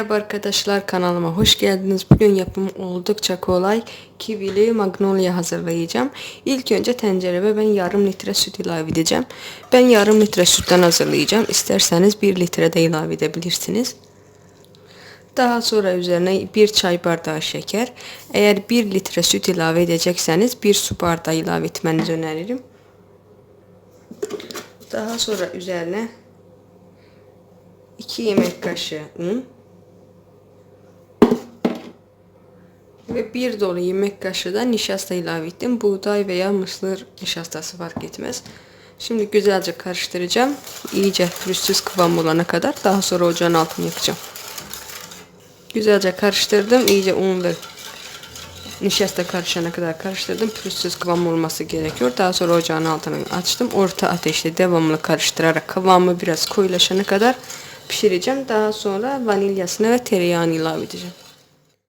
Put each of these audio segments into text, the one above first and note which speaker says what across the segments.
Speaker 1: Merhaba arkadaşlar kanalıma hoş geldiniz. Bugün yapımı oldukça kolay kivili magnolia hazırlayacağım. İlk önce tencereme ben yarım litre süt ilave edeceğim. Ben yarım litre sütten hazırlayacağım. İsterseniz bir litre de ilave edebilirsiniz. Daha sonra üzerine bir çay bardağı şeker. Eğer bir litre süt ilave edecekseniz bir su bardağı ilave etmenizi öneririm. Daha sonra üzerine 2 yemek kaşığı un ve bir dolu yemek kaşığı da nişasta ilave ettim. Buğday veya mısır nişastası fark etmez. Şimdi güzelce karıştıracağım. İyice pürüzsüz kıvam olana kadar. Daha sonra ocağın altını yakacağım. Güzelce karıştırdım. İyice un ve nişasta karışana kadar karıştırdım. Pürüzsüz kıvam olması gerekiyor. Daha sonra ocağın altını açtım. Orta ateşte devamlı karıştırarak kıvamı biraz koyulaşana kadar pişireceğim. Daha sonra vanilyasını ve tereyağını ilave edeceğim.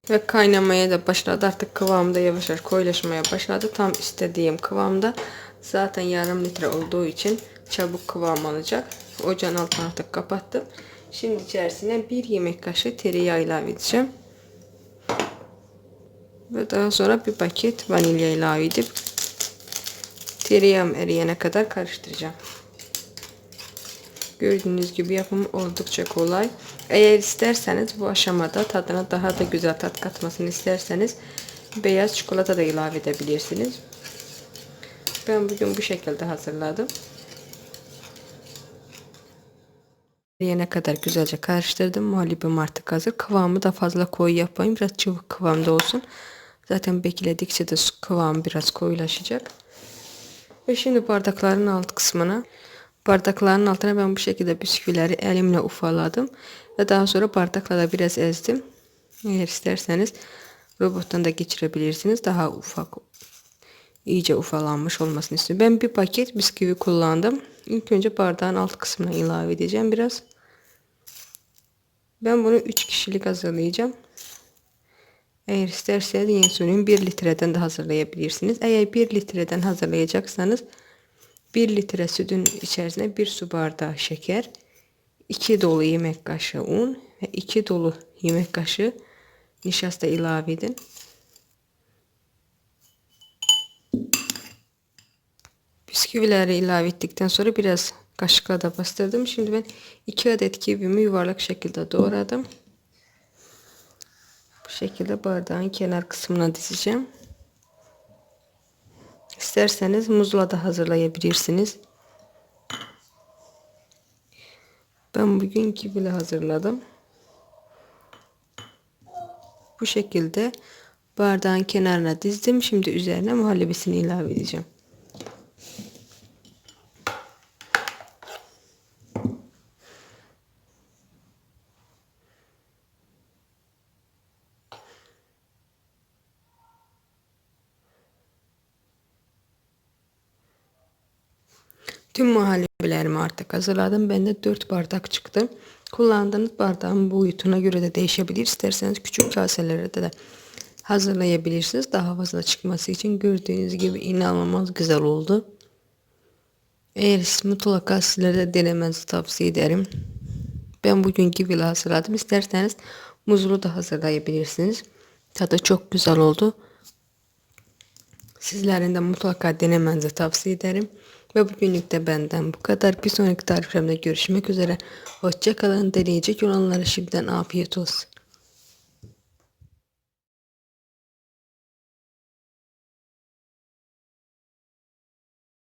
Speaker 1: Ve kaynamaya da başladı. Artık kıvamda yavaş yavaş koyulaşmaya başladı. Tam istediğim kıvamda. Zaten yarım litre olduğu için çabuk kıvam alacak. Ocağın altını artık kapattım. Şimdi içerisine bir yemek kaşığı tereyağı ilave edeceğim. Ve daha sonra bir paket vanilya ilave edip tereyağım eriyene kadar karıştıracağım. Gördüğünüz gibi yapımı oldukça kolay. Eğer isterseniz bu aşamada tadına daha da güzel tat katmasını isterseniz beyaz çikolata da ilave edebilirsiniz. Ben bugün bu şekilde hazırladım. Eriyene kadar güzelce karıştırdım. Muhallebim artık hazır. Kıvamı da fazla koyu yapmayın. Biraz çabuk kıvamda olsun. Zaten bekledikçe de kıvam biraz koyulaşacak. Ve şimdi bardakların alt kısmına bardakların altına ben bu şekilde bisküvileri elimle ufaladım. Ve daha sonra bardakla da biraz ezdim. Eğer isterseniz robottan da geçirebilirsiniz. Daha ufak iyice ufalanmış olmasını istiyorum. Ben bir paket bisküvi kullandım. İlk önce bardağın alt kısmına ilave edeceğim biraz. Ben bunu 3 kişilik hazırlayacağım. Eğer isterseniz söyleyeyim 1 litreden de hazırlayabilirsiniz. Eğer 1 litreden hazırlayacaksanız 1 litre sütün içerisine 1 su bardağı şeker, 2 dolu yemek kaşığı un ve 2 dolu yemek kaşığı nişasta ilave edin. Bisküvileri ilave ettikten sonra biraz kaşıkla da bastırdım. Şimdi ben 2 adet kivimi yuvarlak şekilde doğradım. Bu şekilde bardağın kenar kısmına dizeceğim. İsterseniz muzla da hazırlayabilirsiniz. Ben bugün kivili hazırladım. Bu şekilde bardağın kenarına dizdim. Şimdi üzerine muhallebisini ilave edeceğim. Tüm muhallebilerimi artık hazırladım. Bende 4 bardak çıktı. Kullandığınız bardağın boyutuna göre de değişebilir. İsterseniz küçük kaselerde de hazırlayabilirsiniz. Daha fazla çıkması için gördüğünüz gibi inanılmaz güzel oldu. Eğer mutlaka sizlere de denemenizi tavsiye ederim. Ben bugün gibi hazırladım. İsterseniz muzlu da hazırlayabilirsiniz. Tadı çok güzel oldu. Sizlerin de mutlaka denemenizi tavsiye ederim. Ve bugünlük de benden bu kadar. Bir sonraki tariflerimde görüşmek üzere. Hoşçakalın. Deneyecek olanlara şimdiden afiyet olsun.